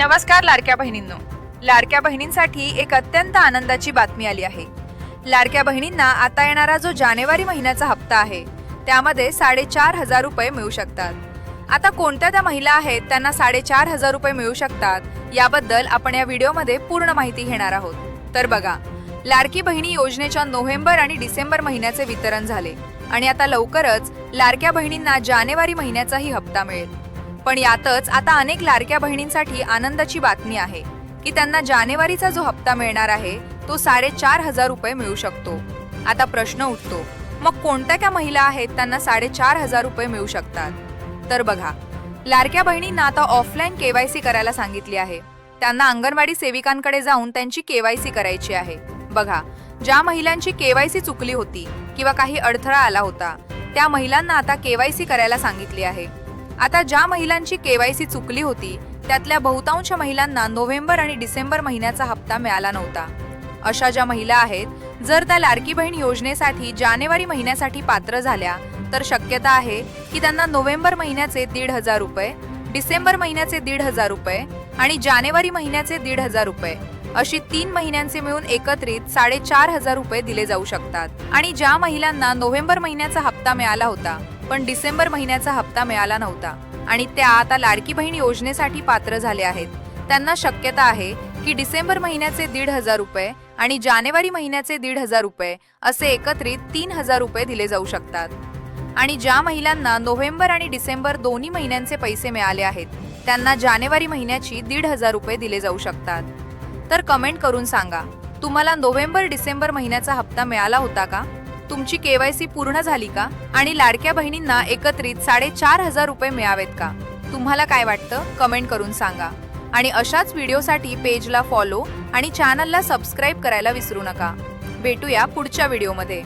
नमस्कार लाडक्या बहिणींनो. लाडक्या बहिणींसाठी एक अत्यंत आनंदाची बातमी आली आहे. लाडक्या बहिणींना आता येणारा जो जानेवारी महिन्याचा हप्ता आहे त्यामध्ये साडेचार हजार रुपये मिळू शकतात. आता कोणत्या त्या महिला आहेत त्यांना साडेचार हजार रुपये मिळू शकतात याबद्दल आपण या व्हिडिओमध्ये पूर्ण माहिती घेणार आहोत. तर बघा लाडकी बहिणी योजनेच्या नोव्हेंबर आणि डिसेंबर महिन्याचे वितरण झाले. आणि आता लवकरच लाडक्या बहिणींना जानेवारी महिन्याचाही हप्ता मिळेल. पण यातच आता अनेक लाडक्या बहिणींसाठी आनंदाची बातमी आहे की त्यांना जानेवारीचा जो हप्ता मिळणार आहे तो साडेचार हजार रुपये मिळू शकतो. आता प्रश्न उठतो मग कोणत्या त्या महिला आहेत त्यांना साडेचार हजार रुपये मिळू शकतात? तर बघा लाडक्या बहिणींना आता ऑफलाईन केवायसी करायला सांगितली आहे. त्यांना अंगणवाडी सेविकांकडे जाऊन त्यांची केवायसी करायची आहे. बघा ज्या महिलांची केवायसी चुकली होती किंवा काही अडथळा आला होता त्या महिलांना आता केवायसी करायला सांगितली आहे. आता ज्या महिलांची केवायसी चुकली होती त्यातल्या बहुतांश महिलांना नोव्हेंबर आणि डिसेंबर महिन्याचा हप्ता मिळाला नव्हता. अशा ज्या महिला आहेत जर त्या लाडकी बहीण योजनेसाठी जानेवारी महिन्यासाठी पात्र झाल्या तर शक्यता आहे की त्यांना नोव्हेंबर महिन्याचे दीड हजार रुपये डिसेंबर महिन्याचे दीड हजार रुपये आणि जानेवारी महिन्याचे दीड हजार रुपये अशी तीन महिन्यांचे मिळून एकत्रित साडेचार हजार रुपये दिले जाऊ शकतात. आणि ज्या महिलांना नोव्हेंबर महिन्याचा हप्ता मिळाला होता पण डिसेंबर महिन्याचा हप्ता मिळाला नव्हता. आणि त्या आता लाडकी बहीण योजनेसाठी पात्र झाले आहेत. त्यांना शक्यता आहे की डिसेंबर महिन्याचे दीड हजार रुपये आणि जानेवारी महिन्याचे दीड हजार रुपये असे एकत्रित तीन हजार रुपये दिले जाऊ शकतात. आणि ज्या महिलांना नोव्हेंबर आणि डिसेंबर दोन्ही महिन्यांचे पैसे मिळाले आहेत त्यांना जानेवारी महिन्याची दीड हजार रुपये दिले जाऊ शकतात. तर कमेंट करून सांगा तुम्हाला नोव्हेंबर डिसेंबर महिन्याचा हप्ता मिळाला होता का? तुमची केवायसी पूर्ण झाली का? आणि लाडक्या बहिणींना एकत्रित साडेचार हजार रुपये मिळावेत का? तुम्हाला काय वाटतं? कमेंट करून सांगा. आणि अशाच व्हिडिओसाठी पेजला फॉलो आणि चॅनलला सबस्क्राईब करायला विसरू नका. भेटूया पुढच्या व्हिडिओमध्ये.